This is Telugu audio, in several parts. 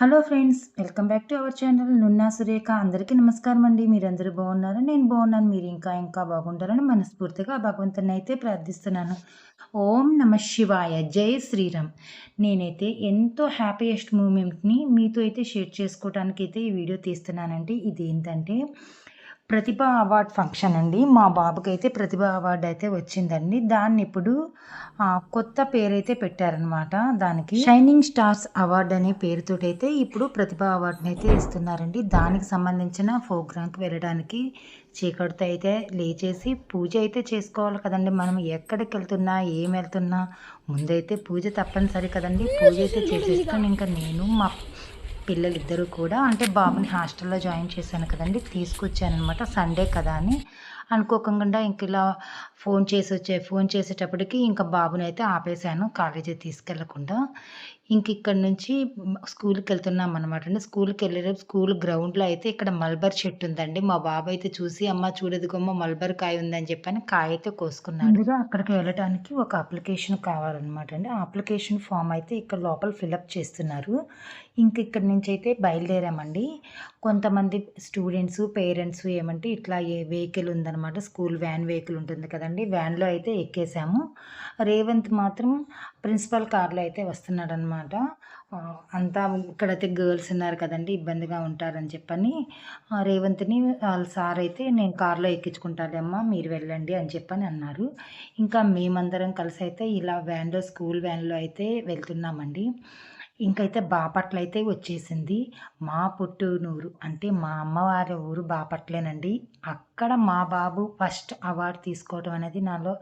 Hello friends welcome back to our channel. Nunna Surekha అందరికీ నమస్కారం అండి. మీరందరూ బాగున్నారు? నేను బాగున్నాను. మీరు ఇంకా ఇంకా బాగుంటారని మనస్ఫూర్తిగా భగవంతుని అయితే ప్రార్థిస్తున్నాను. ఓం నమ శివాయ. జై శ్రీరామ్. నేనైతే ఎంతో హ్యాపీయెస్ట్ మూమెంట్ని మీతో అయితే షేర్ చేసుకోవడానికి అయితే ఈ వీడియో తీస్తున్నానండి. ఇది ఏంటంటే ప్రతిభ అవార్డ్ ఫంక్షన్ అండి. మా బాబుకి అయితే ప్రతిభ అవార్డు అయితే వచ్చిందండి. దాన్ని ఇప్పుడు కొత్త పేరైతే పెట్టారనమాట దానికి. షైనింగ్ స్టార్స్ అవార్డ్ అనే పేరుతోటైతే ఇప్పుడు ప్రతిభ అవార్డుని అయితే ఇస్తున్నారండి. దానికి సంబంధించిన ప్రోగ్రాంకి వెళ్ళడానికి చీకటితో అయితే లేచేసి పూజ అయితే చేసుకోవాలి కదండి. మనం ఎక్కడికి వెళ్తున్నా ఏం వెళ్తున్నా ముందైతే పూజ తప్పనిసరి కదండి. పూజ అయితే చేసేసుకొని ఇంకా నేను మా పిల్లలిద్దరూ కూడా అంటే బాబుని హాస్టల్లో జాయిన్ చేశాను కదండి తీసుకొచ్చాను అనమాట సండే కదా అని. అనుకోకుండా ఇంక ఇలా ఫోన్ చేసి వచ్చే ఫోన్ చేసేటప్పటికి ఇంకా బాబుని అయితే ఆపేశాను కాలేజీ తీసుకెళ్ళకుండా. ఇంక ఇక్కడ నుంచి స్కూల్కి వెళ్తున్నాం అనమాట అండి. స్కూల్కి వెళ్ళేటప్పుడు స్కూల్ గ్రౌండ్లో అయితే ఇక్కడ మల్బర్ చెట్టు ఉందండి. మా బాబు అయితే చూసి అమ్మ చూడదుగమ్మ మల్బర్ కాయ ఉందని చెప్పని కాయ అయితే కోసుకున్నాడు. అక్కడికి వెళ్ళడానికి ఒక అప్లికేషన్ కావాలన్నమాట అండి. ఆ అప్లికేషన్ ఫామ్ అయితే ఇక్కడ లోపల ఫిలప్ చేస్తున్నారు. ఇంక ఇక్కడ నుంచి అయితే బయలుదేరామండి. కొంతమంది స్టూడెంట్స్ పేరెంట్స్ ఏమంటే ఇట్లా ఏ వెహికల్ ఉందన్నమాట. స్కూల్ వ్యాన్ వెహికల్ ఉంటుంది కదా కదండి వ్యాన్లో అయితే ఎక్కేసాము. రేవంత్ మాత్రం ప్రిన్సిపల్ కార్లో అయితే వస్తున్నాడు అనమాట అంతా ఇక్కడైతే గర్ల్స్ ఉన్నారు కదండి ఇబ్బందిగా ఉంటారని చెప్పని. రేవంత్ని వాళ్ళ సార్ అయితే నేను కార్లో ఎక్కించుకుంటానమ్మా మీరు వెళ్ళండి అని చెప్పని అన్నారు. ఇంకా మేమందరం కలిసి అయితే ఇలా వ్యాన్లో స్కూల్ వ్యాన్లో అయితే వెళ్తున్నామండి. ఇంకైతే బాపట్ల అయితే వచ్చేసింది. మా పుట్టూనూరు అంటే మా అమ్మవారి ఊరు బాపట్లేనండి. అక్కడ మా బాబు ఫస్ట్ అవార్డు తీసుకోవడం అనేది నాలో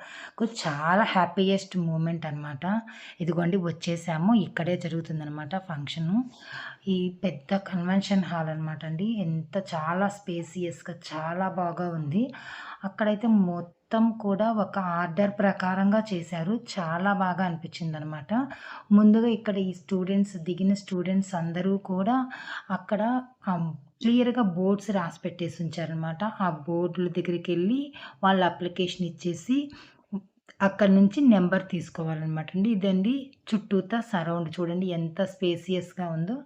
చాలా హ్యాపీయెస్ట్ మూమెంట్ అనమాట ఇదిగోండి వచ్చేసాము. ఇక్కడే జరుగుతుందనమాట ఫంక్షను. ఈ పెద్ద కన్వెన్షన్ హాల్ అనమాట అండి. ఎంత చాలా స్పేసియస్గా చాలా బాగా ఉంది. అక్కడైతే మొత్తం కూడా ఒక ఆర్డర్ ప్రకారంగా చేశారు. చాలా బాగా అనిపించింది అనమాట ముందుగా ఇక్కడ ఈ స్టూడెంట్స్ దిగిన స్టూడెంట్స్ అందరూ కూడా అక్కడ క్లియర్గా బోర్డ్స్ రాసి పెట్టేసి ఉంచారనమాట. ఆ బోర్డుల దగ్గరికి వెళ్ళి వాళ్ళ అప్లికేషన్ ఇచ్చేసి అక్కడ నుంచి నెంబర్ తీసుకోవాలన్నమాట అండి. ఇదండి చుట్టూతా సరౌండ్ చూడండి ఎంత స్పేసియస్గా ఉందో.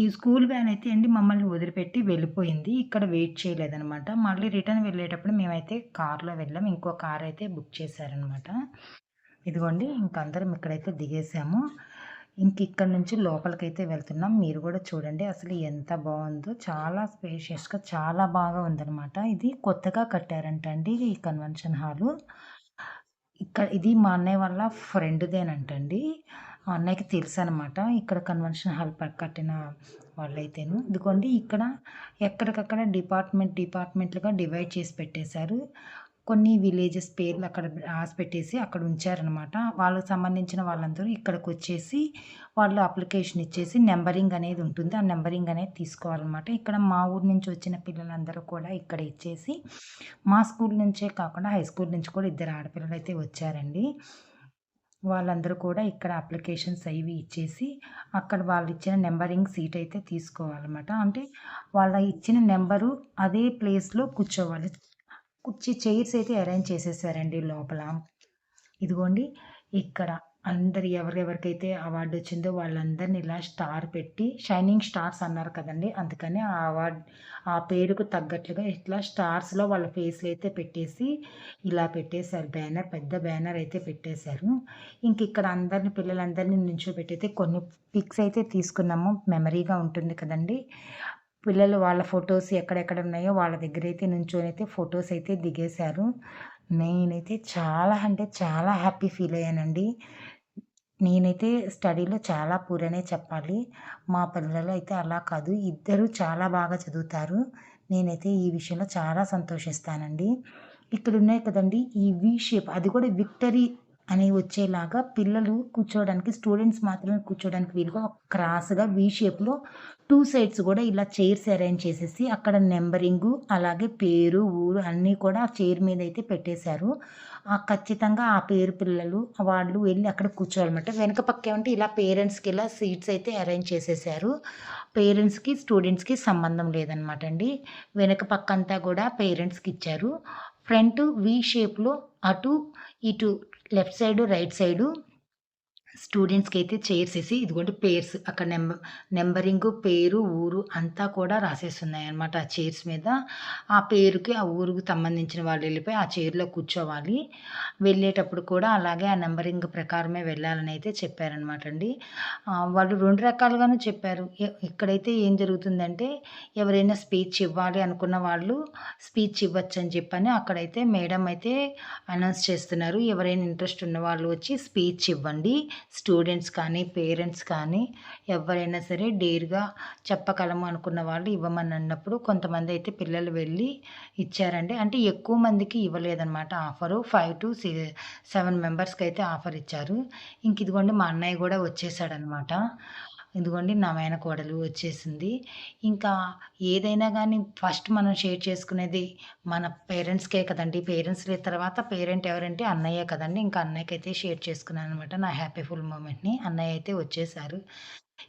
ఈ స్కూల్ వ్యాన్ అయితే అండి మమ్మల్ని వదిలిపెట్టి వెళ్ళిపోయింది. ఇక్కడ వెయిట్ చేయలేదనమాట మళ్ళీ రిటర్న్ వెళ్ళేటప్పుడు మేమైతే కార్లో వెళ్ళాం. ఇంకో కార్ అయితే బుక్ చేశారనమాట ఇదిగోండి ఇంకందరం ఇక్కడైతే దిగేసాము. ఇంక ఇక్కడ నుంచి లోపలికైతే వెళ్తున్నాం. మీరు కూడా చూడండి అసలు ఎంత బాగుందో. చాలా స్పేషియస్గా చాలా బాగా ఉందనమాట ఇది కొత్తగా కట్టారంట అండి ఈ కన్వెన్షన్ హాలు. ఇక్కడ ఇది మా అన్నయ్య వాళ్ళ ఫ్రెండ్దేనంటండి అన్నయ్యకి తెలుసు అనమాట ఇక్కడ కన్వెన్షన్ హాల్ కట్టిన వాళ్ళైతేను. ఇదిగోండి ఇక్కడ ఎక్కడికక్కడ డిపార్ట్మెంట్ డిపార్ట్మెంట్లుగా డివైడ్ చేసి పెట్టేశారు. కొన్ని విలేజెస్ పేర్లు అక్కడ రాసిపెట్టేసి అక్కడ ఉంచారనమాట వాళ్ళకి సంబంధించిన వాళ్ళందరూ ఇక్కడికి వచ్చేసి వాళ్ళు అప్లికేషన్ ఇచ్చేసి నెంబరింగ్ అనేది ఉంటుంది. ఆ నెంబరింగ్ అనేది తీసుకోవాలన్నమాట. ఇక్కడ మా ఊరు నుంచి వచ్చిన పిల్లలందరూ కూడా ఇక్కడ ఇచ్చేసి మా స్కూల్ నుంచే కాకుండా హై స్కూల్ నుంచి కూడా ఇద్దరు ఆడపిల్లలు అయితే వచ్చారండి. వాళ్ళందరూ కూడా ఇక్కడ అప్లికేషన్స్ అవి ఇచ్చేసి అక్కడ వాళ్ళు ఇచ్చిన నెంబరింగ్ సీట్ అయితే తీసుకోవాలన్నమాట. అంటే వాళ్ళ ఇచ్చిన నెంబరు అదే ప్లేస్లో కూర్చోవాలి. కుర్చీ చైర్స్ అయితే అరేంజ్ చేసేసారండి లోపల. ఇదిగోండి ఇక్కడ అందరు ఎవరెవరికైతే అవార్డు వచ్చిందో వాళ్ళందరిని ఇలా స్టార్ పెట్టి షైనింగ్ స్టార్స్ అన్నారు కదండి. అందుకని ఆ అవార్డ్ ఆ పేరుకు తగ్గట్లుగా ఇట్లా స్టార్స్లో వాళ్ళ ఫేస్లు అయితే పెట్టేసి ఇలా పెట్టేశారు. బ్యానర్ పెద్ద బ్యానర్ అయితే పెట్టేశారు. ఇంక ఇక్కడ అందరిని పిల్లలందరినీ నుంచోబెట్టయితే కొన్ని పిక్స్ అయితే తీసుకున్నాము. మెమరీగా ఉంటుంది కదండి. పిల్లలు వాళ్ళ ఫొటోస్ ఎక్కడెక్కడ ఉన్నాయో వాళ్ళ దగ్గర అయితే నుంచొని అయితే ఫొటోస్ అయితే దిగేశారు. నేనైతే చాలా అంటే చాలా హ్యాపీ ఫీల్ అయ్యానండి. నేనైతే స్టడీలో చాలా పూరనే చెప్పాలి. మా పిల్లలు అయితే అలా కాదు. ఇద్దరు చాలా బాగా చదువుతారు. నేనైతే ఈ విషయంలో చాలా సంతోషిస్తానండి. ఇక్కడ ఉన్నాయి కదండి ఈ వి షేప్. అది కూడా విక్టరీ అని వచ్చేలాగా పిల్లలు కూర్చోవడానికి స్టూడెంట్స్ మాత్రమే కూర్చోవడానికి వీలుగా క్రాస్గా వి షేప్లో టూ సైడ్స్ కూడా ఇలా చైర్స్ అరేంజ్ చేసేసి అక్కడ నెంబరింగు అలాగే పేరు ఊరు అన్నీ కూడా ఆ చైర్ మీద అయితే పెట్టేశారు. ఖచ్చితంగా ఆ పేరు పిల్లలు వాళ్ళు వెళ్ళి అక్కడ కూర్చోవాలన్నమాట. వెనక పక్క ఏమంటే ఇలా పేరెంట్స్కి ఇలా సీట్స్ అయితే అరేంజ్ చేసేసారు. పేరెంట్స్కి స్టూడెంట్స్కి సంబంధం లేదనమాట అండి. వెనక పక్క అంతా కూడా పేరెంట్స్కి ఇచ్చారు. ఫ్రంట్ వి షేప్లో అటు ఇటు లెఫ్ట్ సైడు రైట్ సైడు స్టూడెంట్స్కి అయితే చైర్స్ వేసి ఇదిగోండి పేర్స్ అక్కడ నెంబర్ నెంబరింగ్ పేరు ఊరు అంతా కూడా రాసేస్తున్నాయి అనమాట ఆ చైర్స్ మీద. ఆ పేరుకి ఆ ఊరుకు సంబంధించిన వాళ్ళు వెళ్ళిపోయి ఆ చైర్లో కూర్చోవాలి. వెళ్ళేటప్పుడు కూడా అలాగే ఆ నెంబరింగ్ ప్రకారమే వెళ్ళాలని అయితే చెప్పారనమాట అండి. వాళ్ళు రెండు రకాలుగాను చెప్పారు. ఇక్కడైతే ఏం జరుగుతుందంటే ఎవరైనా స్పీచ్ ఇవ్వాలి అనుకున్న వాళ్ళు స్పీచ్ ఇవ్వచ్చు అని చెప్పని అక్కడైతే మేడం అయితే అనౌన్స్ చేస్తున్నారు. ఎవరైనా ఇంట్రెస్ట్ ఉన్న వాళ్ళు వచ్చి స్పీచ్ ఇవ్వండి స్టూడెంట్స్ కానీ పేరెంట్స్ కానీ ఎవరైనా సరే డేర్గా చెప్పగలము అనుకున్న వాళ్ళు ఇవ్వమని అన్నప్పుడు కొంతమంది అయితే పిల్లలు వెళ్ళి ఇచ్చారండి. అంటే ఎక్కువ మందికి ఇవ్వలేదన్నమాట ఆఫరు. ఫైవ్ టు సెవెన్ మెంబర్స్కి అయితే ఆఫర్ ఇచ్చారు. ఇంక ఇదిగోండి మా అన్నయ్య కూడా వచ్చేసాడనమాట ఇదిగోండి నా మేన కోడలు వచ్చేసింది. ఇంకా ఏదైనా కానీ ఫస్ట్ మనం షేర్ చేసుకునేది మన పేరెంట్స్కే కదండి. పేరెంట్స్ తర్వాత పేరెంట్ ఎవరంటే అన్నయ్య కదండి. ఇంకా అన్నయ్యకి అయితే షేర్ చేసుకున్నాను అనమాట నా హ్యాపీఫుల్ మూమెంట్ని. అన్నయ్య అయితే వచ్చేసారు.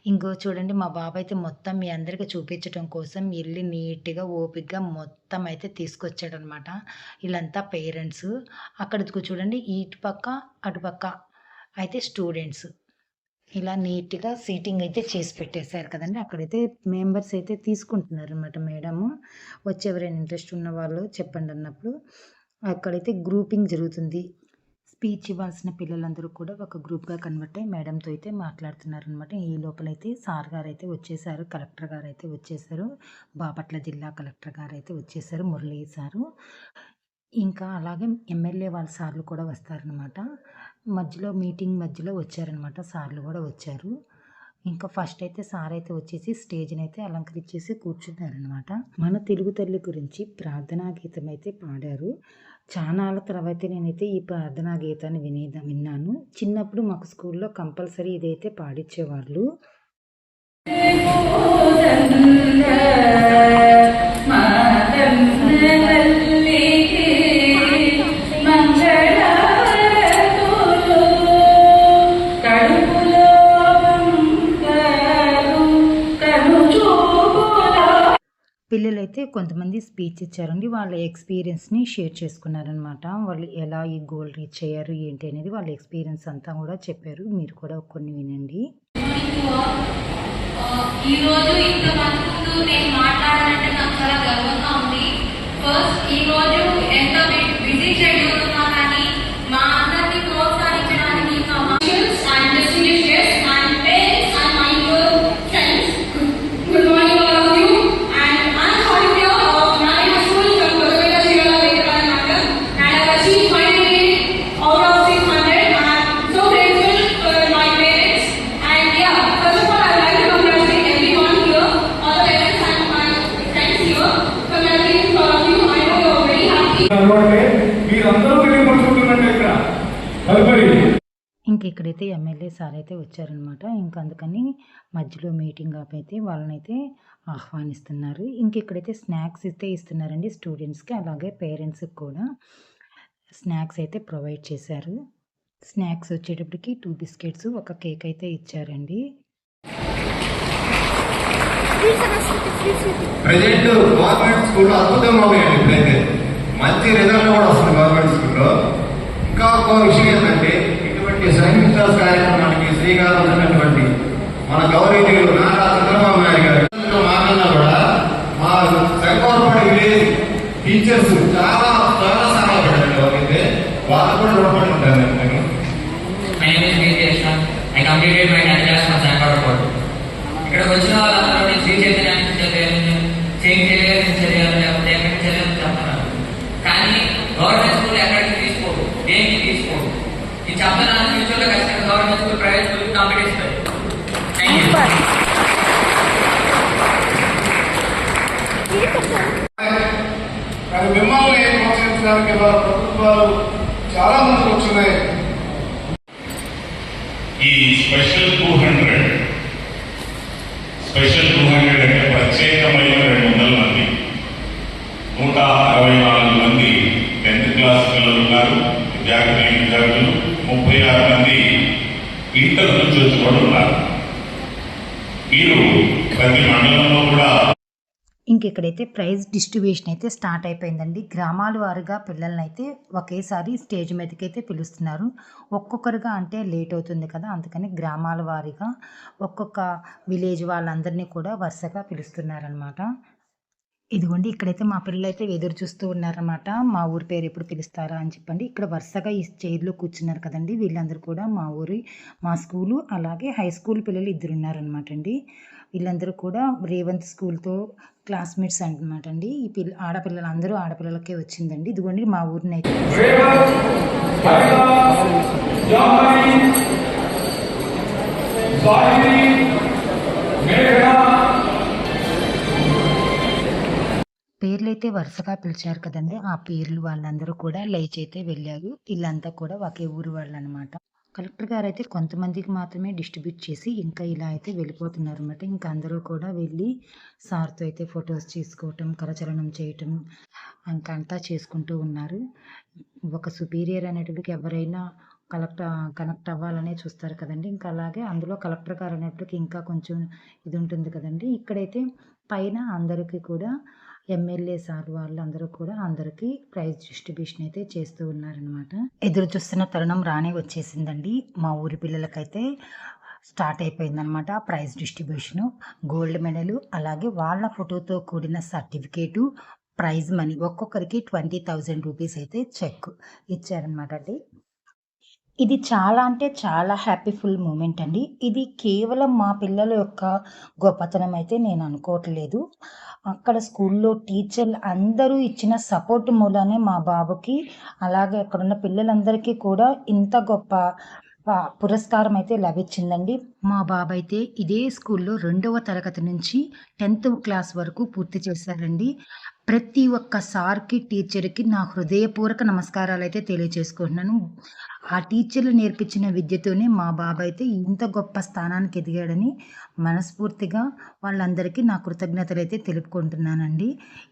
ఇంకో చూడండి మా బాబాయ్ అయితే మొత్తం మీ అందరికీ చూపించడం కోసం వెళ్ళి నీట్గా ఓపిక్గా మొత్తం అయితే తీసుకొచ్చాడనమాట వీళ్ళంతా పేరెంట్స్. అక్కడ చూడండి ఇటు పక్క అటుపక్క అయితే స్టూడెంట్స్. ఇలా నీట్గా సీటింగ్ అయితే చేసి పెట్టేశారు కదండి. అక్కడైతే మెంబర్స్ అయితే తీసుకుంటున్నారు అనమాట మేడము. వచ్చి ఎవరైనా ఇంట్రెస్ట్ ఉన్న వాళ్ళు చెప్పండి అన్నప్పుడు. అక్కడైతే గ్రూపింగ్ జరుగుతుంది. స్పీచ్ ఇవ్వాల్సిన పిల్లలందరూ కూడా ఒక గ్రూప్గా కన్వర్ట్ అయ్యి మేడంతో అయితే మాట్లాడుతున్నారనమాట ఈ లోపలైతే సార్ గారు అయితే వచ్చేసారు కలెక్టర్ గారు అయితే వచ్చేసారు బాపట్ల జిల్లా కలెక్టర్ గారు అయితే వచ్చేసారు మురళీ సారు. ఇంకా అలాగే ఎమ్మెల్యే వాళ్ళ సార్లు కూడా వస్తారనమాట మధ్యలో మీటింగ్ మధ్యలో వచ్చారనమాట సార్లు కూడా వచ్చారు. ఇంకా ఫస్ట్ అయితే సార్ అయితే వచ్చేసి స్టేజ్ని అయితే అలంకరించేసి కూర్చున్నారనమాట మన తెలుగు తల్లి గురించి ప్రార్థనా గీతం అయితే పాడారు. చాలాల తర్వాత నేనైతే ఈ ప్రార్థనా గీతాన్ని వినే విన్నాను. చిన్నప్పుడు మాకు స్కూల్లో కంపల్సరీ ఇదైతే పాడించేవాళ్ళు పిల్లలైతే కొంతమంది స్పీచ్ ఇచ్చారండి. వాళ్ళ ఎక్స్పీరియన్స్ని షేర్ చేసుకున్నారనమాట వాళ్ళు ఎలా ఈ గోల్ రీచ్ అయ్యారు ఏంటి అనేది వాళ్ళ ఎక్స్పీరియన్స్ అంతా కూడా చెప్పారు. మీరు కూడా కొన్ని వినండి. ఈరోజు ఇంతమంది నేను మాట్లాడాలంటే నాకు చాలా గర్వంగా ఉంది. ఫస్ట్ ఎంత బిజీ షెడ్యూల్ ఇక్కడైతే ఎమ్మెల్యే సార్ అయితే వచ్చారనమాట. ఇంక అందుకని మధ్యలో మీటింగ్ ఆప్ అయితే వాళ్ళనైతే ఆహ్వానిస్తున్నారు. ఇంక ఇక్కడైతే స్నాక్స్ అయితే ఇస్తున్నారండి స్టూడెంట్స్కి. అలాగే పేరెంట్స్కి కూడా స్నాక్స్ అయితే ప్రొవైడ్ చేశారు. స్నాక్స్ వచ్చేటప్పటికి టూ బిస్కెట్స్ ఒక కేక్ అయితే ఇచ్చారండి. ప్రజెంట్ గవర్నమెంట్ స్కూల్లో అద్భుతంగా ఉన్నాయండి ఇప్పుడైతే. మంచి రిజల్ట్ కూడా వస్తుంది గవర్నమెంట్ స్కూల్లో. ఇంకా ఒక విషయం ఏంటంటే ఇటువంటి సైన్స్ క్లాస్ కార్యక్రమానికి శ్రీకారం ఉన్నటువంటి మన గౌరవీయులు నారా చంద్రబాబు నాయుడు గారు ఇందులో మాట్లాడినా కూడా మా శంకరపాడు విలేజ్ టీచర్స్ చాలా చాలా సహాయపడ్డారు ఎవరైతే వాళ్ళు కూడా రుణపడి ఉంటారు నేను. My name is Veer I completed my 10th class from Sanford ఇక్కడికి వచ్చిన వాళ్ళందరూ శ్రీ చైతన్య గవర్నమెంట్ స్కూల్ ఎక్కడికి తీసుకోడు దేనికి తీసుకోడు నేను చెప్తున్నాను ఫ్యూచర్లో ఖచ్చితంగా government school private school competition మిమ్మల్ని ప్రోత్సహించడానికి ప్రభుత్వాలు చాలా ముందుకు వచ్చినాయి. ఈ special two hundred special two hundred అంటే ప్రత్యేకమైన రెండు వందల మంది. నూట అరవై నాలుగు మంది టెన్త్ క్లాస్ పిల్లలు ఉన్నారు విద్యార్థి విద్యార్థులు ముప్పై ఆరు మంది ఇంటర్ నుంచి వచ్చి కూడా ఉన్నారు. మీరు ప్రతి మండలంలో కూడా ఇంకెక్కడైతే ప్రైజ్ డిస్ట్రిబ్యూషన్ అయితే స్టార్ట్ అయిపోయిందండి గ్రామాల వారుగా పిల్లల్ని అయితే ఒకేసారి స్టేజ్ మీదకి అయితే పిలుస్తున్నారు. ఒక్కొక్కరుగా అంటే లేట్ అవుతుంది కదా అందుకని గ్రామాల వారీగా ఒక్కొక్క విలేజ్ వాళ్ళందరినీ కూడా వరుసగా పిలుస్తున్నారనమాట ఇదిగోండి ఇక్కడైతే మా పిల్లలు అయితే ఎదురు చూస్తూ ఉన్నారనమాట మా ఊరి పేరు ఎప్పుడు పిలుస్తారా అని చెప్పండి. ఇక్కడ వరుసగా ఈ చైర్లో కూర్చున్నారు కదండి. వీళ్ళందరూ కూడా మా ఊరి మా స్కూలు అలాగే హై స్కూల్ పిల్లలు ఇద్దరు ఉన్నారనమాట అండి. వీళ్ళందరూ కూడా రేవంత్ స్కూల్తో క్లాస్మేట్స్ అనమాట అండి. ఈ పిల్ల ఆడపిల్లలు అందరూ ఆడపిల్లలకే వచ్చిందండి. ఇదిగోండి మా ఊరిని అయితే. పేర్లు అయితే వరుసగా పిలిచారు కదండి ఆ పేర్లు వాళ్ళందరూ కూడా లేచైతే అయితే వెళ్ళారు. వీళ్ళంతా కూడా ఒకే ఊరు వాళ్ళు అనమాట కలెక్టర్ గారు అయితే కొంతమందికి మాత్రమే డిస్ట్రిబ్యూట్ చేసి ఇంకా ఇలా అయితే వెళ్ళిపోతున్నారు అనమాట ఇంకా అందరూ కూడా వెళ్ళి సార్తో అయితే ఫొటోస్ తీసుకోవటం కరచలనం చేయటం ఇంకా అంతా చేసుకుంటూ ఉన్నారు. ఒక సుపీరియర్ అనేటికి ఎవరైనా కలెక్ట్ కనెక్ట్ అవ్వాలనే చూస్తారు కదండి. ఇంకా అలాగే అందులో కలెక్టర్ గారు అనేటికి ఇంకా కొంచెం ఇది ఉంటుంది కదండి. ఇక్కడైతే పైన అందరికీ కూడా ఎమ్మెల్యే సార్ వాళ్ళందరూ కూడా అందరికీ ప్రైజ్ డిస్ట్రిబ్యూషన్ అయితే చేస్తూ ఉన్నారనమాట ఎదురు చూస్తున్న తరుణం రానే వచ్చేసిందండి. మా ఊరి పిల్లలకైతే స్టార్ట్ అయిపోయిందనమాట ప్రైజ్ డిస్ట్రిబ్యూషను. గోల్డ్ మెడల్ అలాగే వాళ్ళ ఫోటోతో కూడిన సర్టిఫికేటు ప్రైజ్ మనీ ఒక్కొక్కరికి ట్వంటీ థౌజండ్ రూపీస్ అయితే చెక్ ఇచ్చారనమాట అండి. ఇది చాలా అంటే చాలా హ్యాపీఫుల్ మూమెంట్ అండి. ఇది కేవలం మా పిల్లల యొక్క గొప్పతనం అయితే నేను అనుకోవట్లేదు. అక్కడ స్కూల్లో టీచర్లు అందరూ ఇచ్చిన సపోర్ట్ మూలనే మా బాబుకి అలాగే అక్కడున్న పిల్లలందరికీ కూడా ఇంత గొప్ప పురస్కారం అయితే లభించిందండి. మా బాబు అయితే ఇదే స్కూల్లో రెండవ తరగతి నుంచి టెన్త్ క్లాస్ వరకు పూర్తి చేశారండి. ప్రతి ఒక్క సార్కి టీచర్కి నా హృదయపూర్వక నమస్కారాలు అయితే తెలియజేసుకుంటున్నాను ఆ టీచర్లు నేర్పించిన విద్యతోనే మా బాబు అయితే ఇంత గొప్ప స్థానానికి ఎదిగాడని మనస్ఫూర్తిగా వాళ్ళందరికీ నా కృతజ్ఞతలు అయితే తెలుపుకుంటున్నానండి.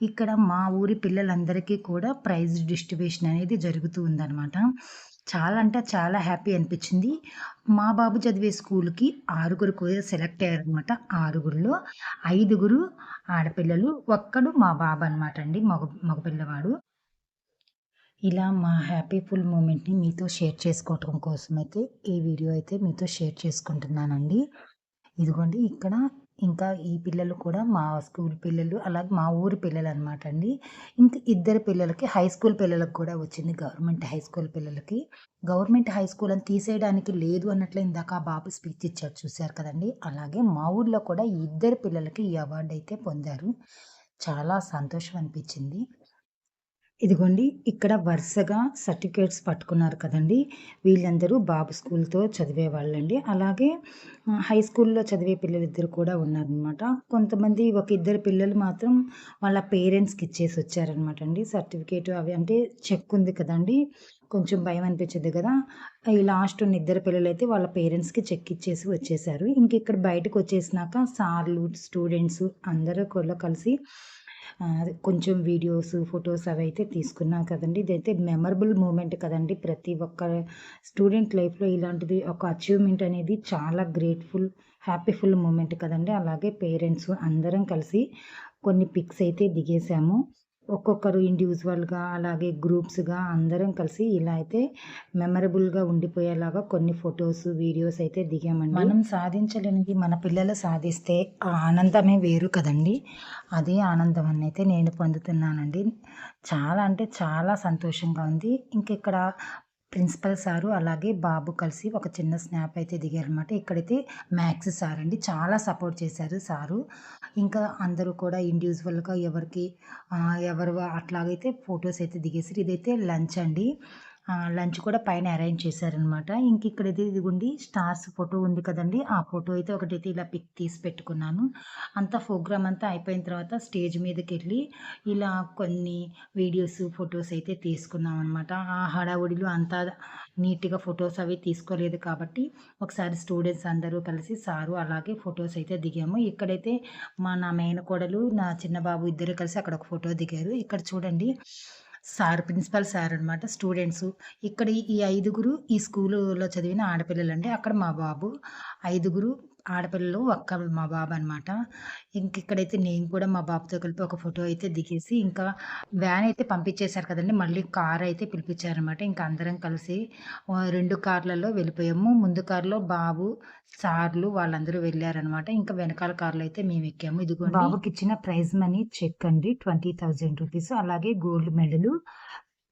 ఇక్కడ మా ఊరి పిల్లలందరికీ కూడా ప్రైజ్ డిస్ట్రిబ్యూషన్ అనేది జరుగుతూ ఉందన్నమాట. చాలా అంటే చాలా హ్యాపీ అనిపించింది. మా బాబు చదివే స్కూల్కి ఆరుగురు కూడా సెలెక్ట్ అయ్యారనమాట ఆరుగురిలో ఐదుగురు ఆడపిల్లలు ఒక్కడు మా బాబు అనమాట అండి మగ మగపిల్లవాడు ఇలా మా హ్యాపీఫుల్ మూమెంట్ని మీతో షేర్ చేసుకోవటం కోసం అయితే ఈ వీడియో అయితే మీతో షేర్ చేసుకుంటున్నానండి. ఇదిగోండి ఇక్కడ ఇంకా ఈ పిల్లలు కూడా మా స్కూల్ పిల్లలు అలాగే మా ఊరి పిల్లలు అనమాట అండి. ఇంకా ఇద్దరు పిల్లలకి హై స్కూల్ పిల్లలకు కూడా వచ్చింది గవర్నమెంట్ హై స్కూల్ పిల్లలకి. గవర్నమెంట్ హై స్కూల్ అని తీసేయడానికి లేదు అన్నట్లు ఇందాక ఆ బాబు స్పీచ్ ఇచ్చారు చూశారు కదండి. అలాగే మా ఊర్లో కూడా ఇద్దరు పిల్లలకి ఈ అవార్డు అయితే పొందారు. చాలా సంతోషం అనిపించింది. ఇదిగోండి ఇక్కడ వరుసగా సర్టిఫికేట్స్ పట్టుకున్నారు కదండి. వీళ్ళందరూ బాబు స్కూల్తో చదివే వాళ్ళండి. అలాగే హై స్కూల్లో చదివే పిల్లలు ఇద్దరు కూడా ఉన్నారనమాట కొంతమంది ఒక ఇద్దరు పిల్లలు మాత్రం వాళ్ళ పేరెంట్స్కి ఇచ్చేసి వచ్చారనమాట అండి సర్టిఫికేట్ అవి అంటే చెక్ ఉంది కదండి. కొంచెం భయం అనిపించింది కదా. ఈ లాస్ట్ ఉన్న ఇద్దరు పిల్లలు అయితే వాళ్ళ పేరెంట్స్కి చెక్ ఇచ్చేసి వచ్చేసారు. ఇంక ఇక్కడ బయటకు వచ్చేసినాక సార్లు స్టూడెంట్స్ అందరూ కూడా కలిసి కొంచెం వీడియోస్ ఫొటోస్ అవి అయితే తీసుకున్నాం కదండి. ఇదైతే మెమరబుల్ మూమెంట్ కదండి. ప్రతి ఒక్క స్టూడెంట్ లైఫ్లో ఇలాంటిది ఒక అచీవ్మెంట్ అనేది చాలా గ్రేట్ఫుల్ హ్యాపీఫుల్ మూమెంట్ కదండి. అలాగే పేరెంట్స్ అందరం కలిసి కొన్ని పిక్స్ అయితే దిగేసాము. ఒక్కొక్కరు ఇండివిజువల్గా అలాగే గ్రూప్స్గా అందరం కలిసి ఇలా అయితే మెమరబుల్గా ఉండిపోయేలాగా కొన్ని ఫొటోస్ వీడియోస్ అయితే దిగామండి. మనం సాధించలేనిది మన పిల్లలు సాధిస్తే ఆ ఆనందమే వేరు కదండి. అదే ఆనందం అని అయితే నేను పొందుతున్నానండి. చాలా అంటే చాలా సంతోషంగా ఉంది. ఇంకెక్కడ ప్రిన్సిపల్ సారు అలాగే బాబు కలిసి ఒక చిన్న స్నాప్ అయితే దిగారనమాట ఇక్కడైతే మ్యాథ్స్ సార్ అండి చాలా సపోర్ట్ చేశారు సారు. ఇంకా అందరూ కూడా ఇండివిజువల్గా ఎవరికి ఎవరు అట్లాగైతే ఫొటోస్ అయితే దిగేసారు ఇదైతే లంచ్ అండి. లంచ్ కూడా పైన అరేంజ్ చేశారనమాట. ఇంక ఇక్కడ ఇది ఇదిగోండి స్టార్స్ ఫోటో ఉంది కదండి. ఆ ఫోటో అయితే ఒకటైతే ఇలా పిక్ తీసి పెట్టుకున్నాను. అంతా ప్రోగ్రామ్ అంతా అయిపోయిన తర్వాత స్టేజ్ మీదకి వెళ్ళి ఇలా కొన్ని వీడియోస్ ఫొటోస్ అయితే తీసుకున్నాం అనమాట ఆ హడావుడిలో అంతా నీట్గా ఫొటోస్ అవి తీసుకోలేదు కాబట్టి ఒకసారి స్టూడెంట్స్ అందరూ కలిసి సారు అలాగే ఫొటోస్ అయితే దిగాము. ఇక్కడైతే మా నా మేనకోడలు నా చిన్న బాబు ఇద్దరు కలిసి అక్కడ ఒక ఫోటో దిగారు. ఇక్కడ చూడండి సార్ ప్రిన్సిపల్ సార్ అనమాట స్టూడెంట్స్. ఇక్కడ ఈ ఐదుగురు ఈ స్కూల్లో చదివిన ఆడపిల్లలు అండి అక్కడ మా బాబు ఐదుగురు ఆడపిల్లలు ఒక్క మా బాబు అనమాట ఇంక ఇక్కడైతే నేను కూడా మా బాబుతో కలిపి ఒక ఫోటో అయితే దిగేసి ఇంకా వ్యాన్ అయితే పంపించేశారు కదండి. మళ్ళీ కార్ అయితే పిలిపించారనమాట. ఇంకా అందరం కలిసి రెండు కార్లలో వెళ్ళిపోయాము. ముందు కార్లో బాబు సార్లు వాళ్ళందరూ వెళ్ళారనమాట. ఇంకా వెనకాల కార్లో అయితే మేము ఎక్కాము. ఇదిగో బాబుకి ఇచ్చిన ప్రైజ్ మనీ చెక్ అండి. Twenty thousand rupees. అలాగే గోల్డ్ మెడలు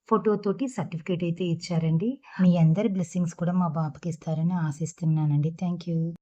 ఫోటో తోటి సర్టిఫికేట్ అయితే ఇచ్చారండి. మీ అందరి బ్లెస్సింగ్స్ కూడా మా బాబుకి ఇస్తారని ఆశిస్తున్నానండి. Thank you.